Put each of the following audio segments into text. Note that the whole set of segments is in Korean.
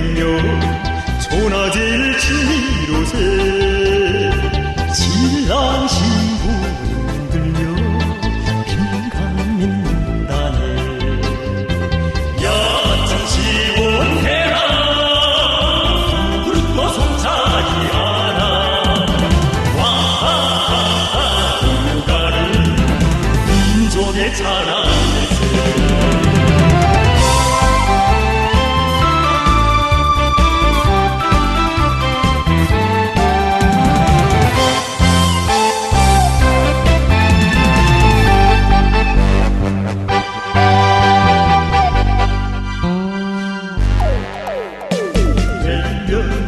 백년 전하질 지로세. 신랑 신부를 들며 빈강 민다네 야참 시원해라. 그릇과 손자기 하나. 와하하하 국가를 민족의 자랑.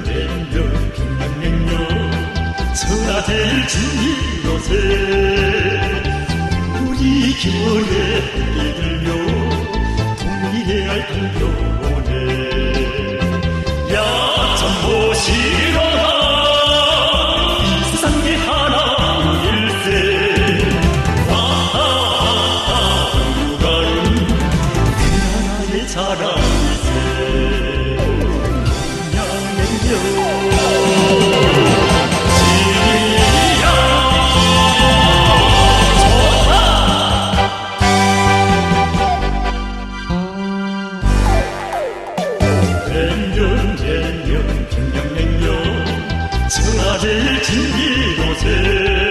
내면 평양냉면 설아될 준비로세 우리 겨울에 이들며 통일의 알콩 병원에 야참 보시러 청아제일 진이곳에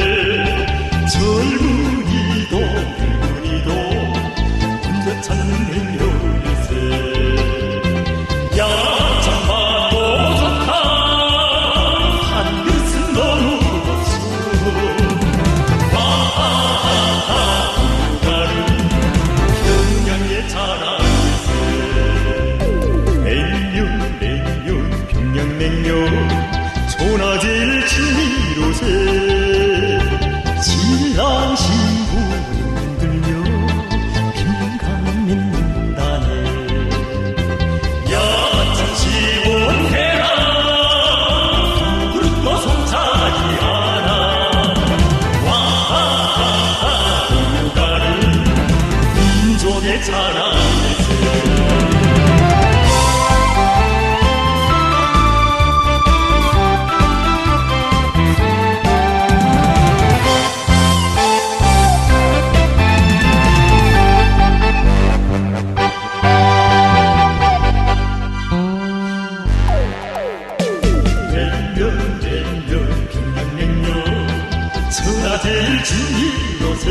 천하제일 진이곳에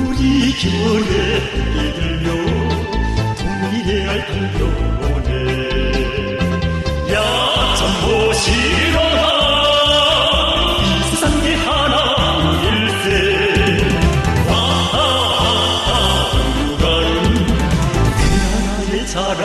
우리 겨울에 이들며 동의해야 달려오네 야참 보시러라 이 세상에 하나 일세. 와하하하 누가는 그 나라의 자랑